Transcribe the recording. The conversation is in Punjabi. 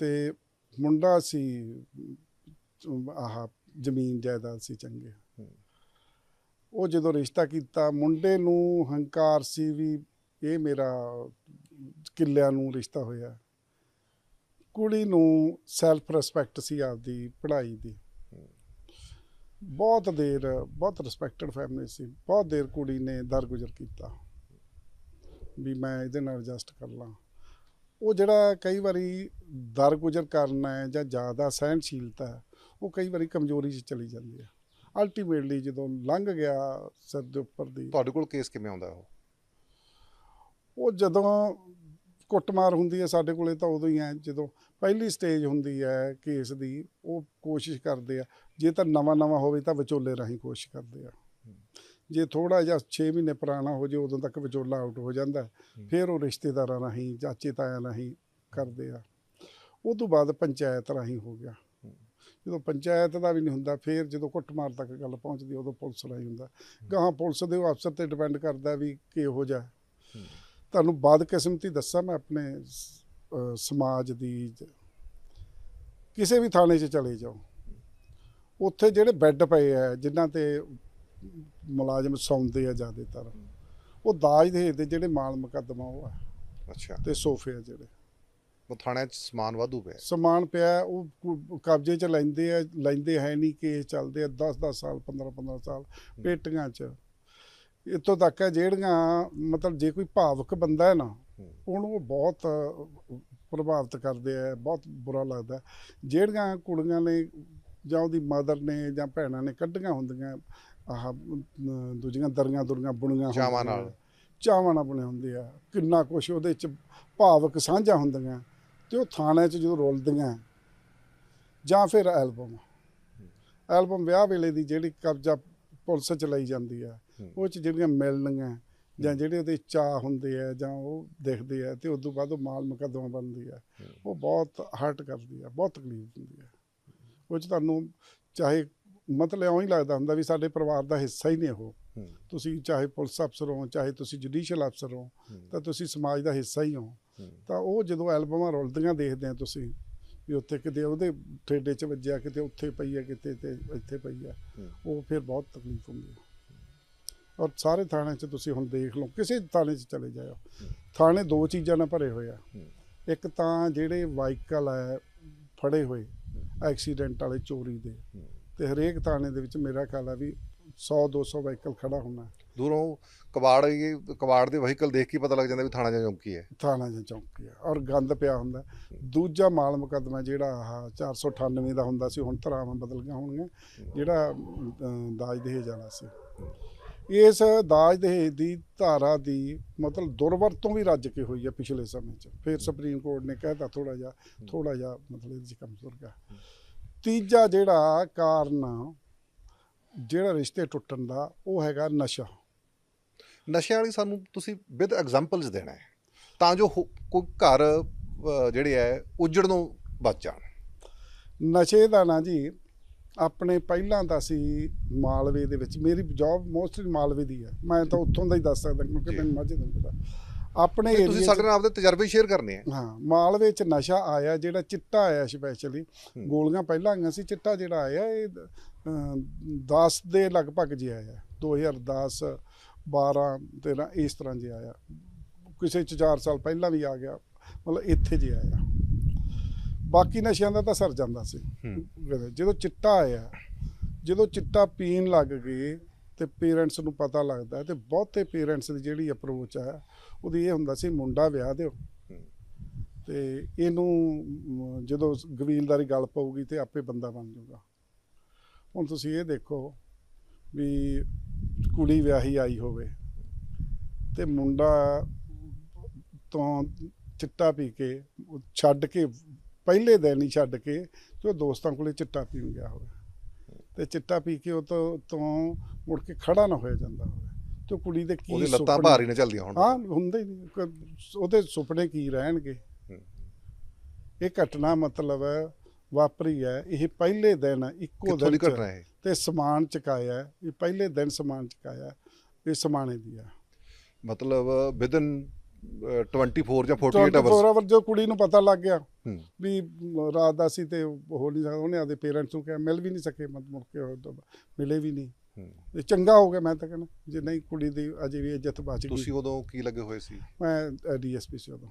ਤੇ ਮੁੰਡਾ ਸੀ, ਆਹ ਜ਼ਮੀਨ ਜਾਇਦਾਦ ਸੀ ਚੰਗੇ। ਉਹ ਜਦੋਂ ਰਿਸ਼ਤਾ ਕੀਤਾ, ਮੁੰਡੇ ਨੂੰ ਹੰਕਾਰ ਸੀ ਵੀ ਇਹ ਮੇਰਾ ਕਿੱਲਿਆਂ ਨੂੰ ਰਿਸ਼ਤਾ ਹੋਇਆ। ਕੁੜੀ ਨੂੰ ਸੈਲਫ ਰਿਸਪੈਕਟ ਸੀ ਆਪਦੀ ਪੜ੍ਹਾਈ ਦੀ। ਬਹੁਤ ਦੇਰ, ਬਹੁਤ ਰਿਸਪੈਕਟਡ ਫੈਮਿਲੀ ਸੀ। ਬਹੁਤ ਦੇਰ ਕੁੜੀ ਨੇ ਦਰਗੁਜ਼ਰ ਕੀਤਾ। ਵੀ ਮੈਂ ਇਹਦੇ ਨਾਲ ਐਡਜਸਟ ਕਰ ਲਾਂ। ਉਹ ਜਿਹੜਾ ਕਈ ਵਾਰੀ ਦਰਗੁਜ਼ਰ ਕਰਨਾ ਹੈ ਜਾਂ ਜ਼ਿਆਦਾ ਸਹਿਨਸ਼ੀਲਤਾ ਹੈ ਉਹ ਕਈ ਵਾਰੀ ਕਮਜ਼ੋਰੀ 'ਚ ਚਲੀ ਜਾਂਦੀ ਹੈ। ਅਲਟੀਮੇਟਲੀ ਜਦੋਂ ਲੰਘ ਗਿਆ ਸਿਰ ਦੇ ਉੱਪਰ ਦੀ ਤੁਹਾਡੇ ਕੋਲ ਕੇਸ ਕਿਵੇਂ ਆਉਂਦਾ ਉਹ? ਉਹ ਜਦੋਂ ਕੁੱਟਮਾਰ ਹੁੰਦੀ ਹੈ ਸਾਡੇ ਕੋਲੇ ਤਾਂ ਉਦੋਂ ਹੀ ਹੈ ਜਦੋਂ ਪਹਿਲੀ ਸਟੇਜ ਹੁੰਦੀ ਹੈ ਕੇਸ ਦੀ ਉਹ ਕੋਸ਼ਿਸ਼ ਕਰਦੇ ਆ ਜੇ ਤਾਂ ਨਵਾਂ ਨਵਾਂ ਹੋਵੇ ਤਾਂ ਵਿਚੋਲੇ ਰਾਹੀਂ ਕੋਸ਼ਿਸ਼ ਕਰਦੇ ਆ। ਜੇ ਥੋੜਾ ਜਿਹਾ 6 ਮਹੀਨੇ ਪੁਰਾਣਾ ਹੋ ਜੇ ਉਦੋਂ ਤੱਕ ਵਿਚੋਲਾ ਆਊਟ ਹੋ ਜਾਂਦਾ। ਫਿਰ ਉਹ ਰਿਸ਼ਤੇਦਾਰਾਂ ਰਾਹੀਂ ਚਾਚੇ ਤਾਇਆਂ ਰਾਹੀਂ ਕਰਦੇ ਆ। ਉਹ ਤੋਂ ਬਾਅਦ ਪੰਚਾਇਤ ਰਾਹੀਂ ਹੋ ਗਿਆ। ਜਦੋਂ ਪੰਚਾਇਤ ਦਾ ਵੀ ਨਹੀਂ ਹੁੰਦਾ ਫਿਰ ਜਦੋਂ ਕੁੱਟਮਾਰ ਤੱਕ ਗੱਲ ਪਹੁੰਚਦੀ ਉਦੋਂ ਪੁਲਿਸ ਰਾਹੀਂ ਹੁੰਦਾ। ਗਾਹਾਂ ਪੁਲਿਸ ਦੇ ਉਹ ਅਫਸਰ ਤੇ ਡਿਪੈਂਡ ਕਰਦਾ ਵੀ ਕਿਹੋ ਜਿਹਾ। ਤੁਹਾਨੂੰ ਬਦਕਿਸਮਤੀ ਦੱਸਾਂ ਮੈਂ ਆਪਣੇ ਸਮਾਜ ਦੀ ਕਿਸੇ ਵੀ ਥਾਣੇ 'ਚ ਚਲੇ ਜਾਓ। ਉੱਥੇ ਜਿਹੜੇ ਬੈੱਡ ਪਏ ਆ ਜਿਨ੍ਹਾਂ ਤੇ ਮੁਲਾਜ਼ਮ ਸੌਂਦੇ ਆ ਜ਼ਿਆਦਾਤਰ ਉਹ ਦਾਜ ਦੇ ਦੇ ਜਿਹੜੇ ਮਾਲ ਮੁਕੱਦਮਾ ਉਹ ਆ। ਅੱਛਾ। ਤੇ ਸੋਫੇ ਆ ਜਿਹੜੇ। ਥਾਣੇ 'ਚ ਸਮਾਨ ਵਾਧੂ ਪਿਆ ਸਮਾਨ ਪਿਆ ਉਹ ਕਬਜ਼ੇ 'ਚ ਲੈਂਦੇ ਆ ਲੈਂਦੇ ਹੈ ਨਹੀਂ ਕੇਸ ਚੱਲਦੇ ਆ 10-10 ਸਾਲ 15-15 ਸਾਲ ਪੇਟੀਆਂ 'ਚ ਇੱਥੋਂ ਤੱਕ ਹੈ ਜਿਹੜੀਆਂ ਮਤਲਬ ਜੇ ਕੋਈ ਭਾਵਕ ਬੰਦਾ ਹੈ ਨਾ। ਉਹਨੂੰ ਉਹ ਬਹੁਤ ਪ੍ਰਭਾਵਿਤ ਕਰਦੇ ਆ ਬਹੁਤ ਬੁਰਾ ਲੱਗਦਾ। ਜਿਹੜੀਆਂ ਕੁੜੀਆਂ ਨੇ ਜਾਂ ਉਹਦੀ ਮਦਰ ਨੇ ਜਾਂ ਭੈਣਾਂ ਨੇ ਕੱਢੀਆਂ ਹੁੰਦੀਆਂ ਆਹ ਦੂਜੀਆਂ ਦਰੀਆਂ ਦੁਰੀਆਂ ਬੁਣੀਆਂ ਚਾਵਾਂ। ਨਾਲ। ਚਾਵਾਂ ਨਾਲ ਬੁਣੇ ਹੁੰਦੇ ਆ ਕਿੰਨਾ ਕੁਛ ਉਹਦੇ ਚ ਭਾਵਕ ਸਾਂਝਾ ਹੁੰਦੀਆਂ ਤੇ ਉਹ ਥਾਣੇ 'ਚ ਜਦੋਂ ਰੋਲਦੀਆਂ ਜਾਂ ਫਿਰ ਐਲਬਮ ਐਲਬਮ ਵਿਆਹ ਵੇਲੇ ਦੀ ਜਿਹੜੀ ਕਬਜ਼ਾ ਪੁਲਿਸ 'ਚ ਲਈ ਜਾਂਦੀ ਆ। ਉਹ 'ਚ ਜਿਹੜੀਆਂ ਮਿਲਣੀਆਂ ਜਾਂ ਜਿਹੜੇ ਉਹਦੇ ਚਾਹ ਹੁੰਦੇ ਆ ਜਾਂ ਉਹ ਦੇਖਦੇ ਆ ਤੇ ਉਸ ਤੋਂ ਬਾਅਦ ਉਹ ਮਾਲ ਮੁਕੱਦਮਾ ਬਣਦੀ ਆ ਉਹ ਬਹੁਤ ਹਰਟ ਕਰਦੀ ਆ ਬਹੁਤ ਤਕਲੀਫ ਹੁੰਦੀ ਆ ਉਹ 'ਚ ਤੁਹਾਨੂੰ ਚਾਹੇ ਮਤਲਬ ਇਉਂ ਹੀ ਲੱਗਦਾ ਹੁੰਦਾ ਵੀ ਸਾਡੇ ਪਰਿਵਾਰ ਦਾ ਹਿੱਸਾ ਹੀ ਨਹੀਂ ਉਹ। ਤੁਸੀਂ ਚਾਹੇ ਪੁਲਿਸ ਅਫਸਰ ਹੋ ਚਾਹੇ ਤੁਸੀਂ ਜੁਡੀਸ਼ੀਅਲ ਅਫਸਰ ਹੋ। ਤਾਂ ਤੁਸੀਂ ਸਮਾਜ ਦਾ ਹਿੱਸਾ ਹੋ ਹੂੰ। ਤਾਂ ਉਹ ਜਦੋਂ ਐਲਬਮਾਂ ਰੁਲਦੀਆਂ ਦੇਖਦੇ ਆ ਤੁਸੀਂ, ਵੀ ਉੱਥੇ ਕਿਤੇ ਉਹਦੇ ਠੇਡੇ 'ਚ ਵੱਜਿਆ, ਕਿਤੇ ਉੱਥੇ ਪਈ ਆ, ਕਿਤੇ ਤੇ ਇੱਥੇ ਪਈ ਆ, ਉਹ ਫਿਰ ਬਹੁਤ ਤਕਲੀਫ ਹੁੰਦੀ ਹੈ ਔਰ ਸਾਰੇ ਥਾਣੇ 'ਚ ਤੁਸੀਂ ਹੁਣ ਦੇਖ ਲਓ, ਕਿਸੇ ਥਾਣੇ 'ਚ ਚਲੇ ਜਾਓ ਥਾਣੇ ਦੋ ਚੀਜ਼ਾਂ ਨਾਲ ਭਰੇ ਹੋਏ ਆ ਇੱਕ ਤਾਂ ਜਿਹੜੇ ਵਾਹੀਕਲ ਹੈ ਫੜੇ ਹੋਏ ਐਕਸੀਡੈਂਟ ਵਾਲੇ ਚੋਰੀ ਦੇ ਹੂੰ। ਤੇ ਹਰੇਕ ਥਾਣੇ ਦੇ ਵਿੱਚ ਮੇਰਾ ਖਿਆਲ ਆ ਵੀ 100 200 ਵਾਹੀਕਲ ਖੜਾ ਹੋਣਾ ਦੂਰੋਂ ਕਬਾੜ ਇਹ ਕਬਾੜ ਦੇ ਵਹੀਕਲ ਦੇਖ ਕੇ ਪਤਾ ਲੱਗ ਜਾਂਦਾ ਵੀ ਥਾਣਾ ਜਾਂ ਚੌਂਕੀ ਹੈ। ਥਾਣਾ ਜਾਂ ਚੌਂਕੀ ਆ ਔਰ ਗੰਦ ਪਿਆ ਹੁੰਦਾ। ਦੂਜਾ ਮਾਲ ਮੁਕੱਦਮਾ ਜਿਹੜਾ ਆਹ 498 ਦਾ ਹੁੰਦਾ ਸੀ, ਹੁਣ ਧਰਾਵਾਂ ਬਦਲ ਗਈਆਂ ਹੋਣਗੀਆਂ। ਜਿਹੜਾ ਦਾਜ ਦਹੇਜ ਵਾਲਾ ਸੀ। ਇਸ ਦਾਜ ਦਹੇਜ ਦੀ ਧਾਰਾ ਦੀ ਮਤਲਬ ਦੁਰਵਰਤੋਂ ਵੀ ਰੱਜ ਕੇ ਹੋਈ ਹੈ ਪਿਛਲੇ ਸਮੇਂ 'ਚ। ਫਿਰ ਸੁਪਰੀਮ ਕੋਰਟ ਨੇ ਕਹਿਤਾ ਥੋੜਾ ਜਿਹਾ ਥੋੜਾ ਜਿਹਾ ਮਤਲਬ ਇਹਦੇ 'ਚ ਕਮਜ਼ੋਰ ਗਿਆ ਤੀਜਾ ਜਿਹੜਾ ਕਾਰਨ ਜਿਹੜਾ ਰਿਸ਼ਤੇ ਟੁੱਟਣ ਦਾ ਉਹ ਹੈਗਾ ਨਸ਼ਾ। ਨਸ਼ਿਆਂ ਵਾਲੀ ਸਾਨੂੰ ਤੁਸੀਂ ਵਿਦ ਐਗਜ਼ਾਮਪਲਸ ਦੇਣਾ ਹੈ। ਤਾਂ ਜੋ ਕੋਈ ਘਰ ਜਿਹੜੇ ਹੈ ਉਜੜਨੋਂ ਬਚ ਜਾਣ। ਨਸ਼ੇ ਦਾ ਨਾ ਜੀ ਆਪਣੇ ਪਹਿਲਾਂ ਤਾਂ ਸੀ ਮਾਲਵੇ ਦੇ ਵਿੱਚ ਮੇਰੀ ਜੌਬ ਮੋਸਟਲੀ ਮਾਲਵੇ ਦੀ ਹੈ। ਮੈਂ ਤਾਂ ਉੱਥੋਂ ਦਾ ਹੀ ਦੱਸ ਸਕਦਾ ਕਿਉਂਕਿ। ਮੈਨੂੰ ਮਾਝੇ ਦਾ ਪਤਾ। ਆਪਣੇ ਤੇ ਤੁਸੀਂ ਸਾਡੇ ਨਾਲ ਆਪਦੇ ਤਜਰਬੇ ਸ਼ੇਅਰ ਕਰਨੇ ਆ ਹਾਂ ਮਾਲਵੇ ਚ ਨਸ਼ਾ ਆਇਆ ਜਿਹੜਾ ਚਿੱਟਾ ਆਇਆ ਸਪੈਸ਼ਲੀ। ਗੋਲੀਆਂ ਪਹਿਲਾਂ ਆਈਆਂ ਸੀ ਚਿੱਟਾ ਜਿਹੜਾ ਆਇਆ ਇਹ 10 ਦੇ ਲਗਭਗ ਜਿਹਾ ਆਇਆ 2010 12 13 ਇਸ ਤਰ੍ਹਾਂ ਜਿਹਾ ਆਇਆ ਕਿਸੇ ਚ 4 ਸਾਲ ਪਹਿਲਾਂ ਵੀ ਆ ਗਿਆ ਮਤਲਬ ਇੱਥੇ ਜਿਹਾ ਆਇਆ ਬਾਕੀ ਨਸ਼ਿਆਂ ਦਾ ਤਾਂ ਸਰ ਜਾਂਦਾ ਸੀ। ਜਦੋਂ ਚਿੱਟਾ ਆਇਆ ਜਦੋਂ ਚਿੱਟਾ ਪੀਣ ਲੱਗ ਗਏ ਤੇ ਪੇਰੈਂਟਸ ਨੂੰ ਪਤਾ ਲੱਗਦਾ ਤੇ ਬਹੁਤੇ ਪੇਰੈਂਟਸ ਦੀ ਜਿਹੜੀ ਅਪਰੋਚ ਆ ਉਹਦੀ ਇਹ ਹੁੰਦਾ ਸੀ ਮੁੰਡਾ ਵਿਆਹ ਦਿਓ। ਤੇ ਇਹਨੂੰ ਜਦੋਂ ਗਵੀਲਦਾਰੀ ਗੱਲ ਪਊਗੀ ਤੇ ਆਪੇ ਬੰਦਾ ਬਣ ਜਾਊਗਾ। ਹੁਣ ਤੁਸੀਂ ਇਹ ਦੇਖੋ ਵੀ ਕੁੜੀ ਵਿਆਹੀ ਆਈ ਹੋਵੇ ਤੇ ਮੁੰਡਾ ਤੋਂ ਚਿੱਟਾ ਪੀ ਕੇ ਛੱਡ ਕੇ ਪਹਿਲੇ ਦਿਨ ਹੀ ਛੱਡ ਕੇ ਤੇ ਉਹ ਦੋਸਤਾਂ ਕੋਲੇ ਚਿੱਟਾ ਪੀਣ ਗਿਆ ਹੋਵੇ। ਤੇ ਚਿੱਟਾ ਪੀ ਕੇ ਉਹ ਤੋਂ ਤੋਂ ਮੁੜ ਕੇ ਖੜਾ ਨਾ ਹੋਇਆ ਜਾਂਦਾ ਹੋਵੇ। ਤੇ ਕੁੜੀ ਦੇ ਕੀ ਉਹਦੀ ਲੱਤਾਂ ਭਾਰੀ ਨਾ ਚੱਲਦੀਆਂ ਹੁਣ। ਹਾਂ ਹੁੰਦਾ ਹੀ ਨਹੀਂ। ਉਹਦੇ ਸੁਪਨੇ ਕੀ ਰਹਿਣਗੇ? ਹੂੰ। ਇਹ ਘਟਨਾ ਮਤਲਬ ਵਾਪਰੀ ਹੈ। ਇਹ ਪਹਿਲੇ ਦਿਨ ਇੱਕੋ ਦਿਨ ਹੈ ਤੇ ਸਮਾਨ ਚਕਾਇਆ ਹੈ। ਇਹ ਪਹਿਲੇ ਦਿਨ ਸਮਾਨ ਚਕਾਇਆ ਇਹ ਸਮਾਣੇ ਦੀ ਆ ਮਤਲਬ ਵਿਦਨ 24 ਜਾਂ 48 24 ਆਵਰਸ ਆਵਰ ਜੋ ਕੁੜੀ ਨੂੰ ਪਤਾ ਲੱਗ ਗਿਆ ਵੀ ਰਾਤ ਦਾ ਸੀ ਤੇ ਹੋ ਨਹੀਂ ਸਕਦਾ ਉਹਨੇ ਆਦੇ ਪੇਰੈਂਟਸ ਨੂੰ ਕਿਹਾ ਮਿਲ ਵੀ ਨਹੀਂ ਸਕੇ ਮਤ ਮੁੜ ਕੇ ਮਿਲੇ ਵੀ ਨਹੀਂ। ਇਹ ਚੰਗਾ ਹੋ ਗਿਆ ਮੈਂ ਤਾਂ ਕਹਿੰਦਾ ਜੇ ਨਹੀਂ ਕੁੜੀ ਦੀ ਅਜੇ ਵੀ ਇੱਜ਼ਤ ਬਚ ਗਈ। ਤੁਸੀਂ ਉਦੋਂ ਕੀ ਲੱਗੇ ਹੋਏ ਸੀ? ਮੈਂ ਡੀਐਸਪੀ ਸੀ ਉਦੋਂ।